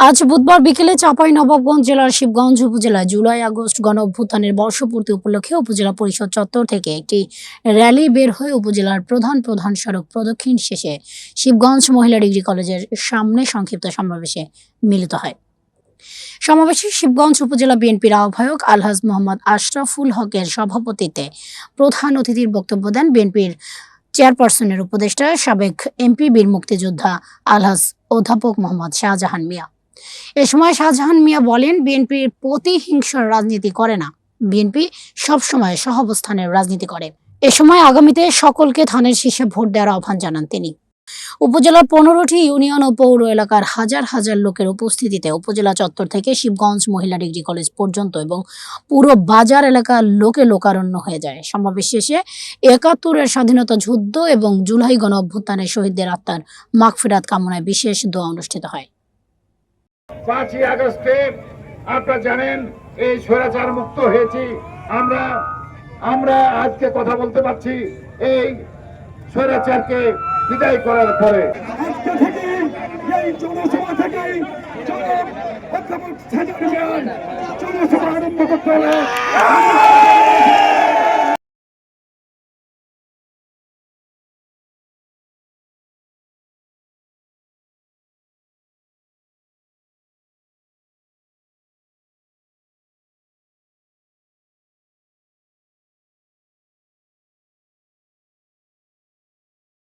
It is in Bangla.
আজ বুধবার বিকেলে চাঁপাই নবাবগঞ্জ জেলার শিবগঞ্জ উপজেলায় জুলাই আগস্ট গণ অভ্যুত্থানের বর্ষপূর্তি উপলক্ষে উপজেলা পরিষদ চত্বর থেকে একটি র্যালি বের হয়ে উপজেলার প্রধান প্রধান সড়ক প্রদক্ষিণ শেষে শিবগঞ্জ মহিলা ডিগ্রি কলেজের সামনে সংক্ষিপ্ত সমাবেশে মিলিত হয়। সমাবেশে শিবগঞ্জ উপজেলা বিএনপির আহ্বায়ক আলহাজ মোহাম্মদ আশরাফুল হকের সভাপতিত্বে প্রধান অতিথির বক্তব্য দেন বিএনপির চেয়ারপারসনের উপদেষ্টা সাবেক এমপি বীর মুক্তিযোদ্ধা আলহাজ অধ্যাপক মোহাম্মদ শাহজাহান মিয়া। এ সময় শাহজাহান মিয়া বলেন বিএনপির প্রতিহিংসার রাজনীতি করে না। বিএনপি সবসময় সহাবস্থানের রাজনীতি করে। এ সময় আগামীতে সকলকে ধানের শীর্ষে ভোট দেওয়ার আহ্বান জানান তিনি। উপজেলার পনেরোটি ইউনিয়ন ও পৌর এলাকার হাজার হাজার লোকের উপস্থিতিতে উপজেলা চত্বর থেকে শিবগঞ্জ মহিলা ডিগ্রি কলেজ পর্যন্ত এবং পুরো বাজার এলাকার লোকে লোকারণ্য হয়ে যায়। সমাবেশ শেষে একাত্তরের স্বাধীনতা যুদ্ধ এবং জুলাই গণ অভ্যুত্থানের শহীদদের আত্মার মাগফিরাত কামনায় বিশেষ দোয়া অনুষ্ঠিত হয়। পাঁচই আগস্টে আপনারা জানেন, এই স্বৈরাচার মুক্ত হয়েছি। আমরা আমরা আজকে কথা বলতে পারছি এই স্বৈরাচারকে বিদায় করার পরে। জনসভা থেকে জনসভা আরম্ভ করতে হবে।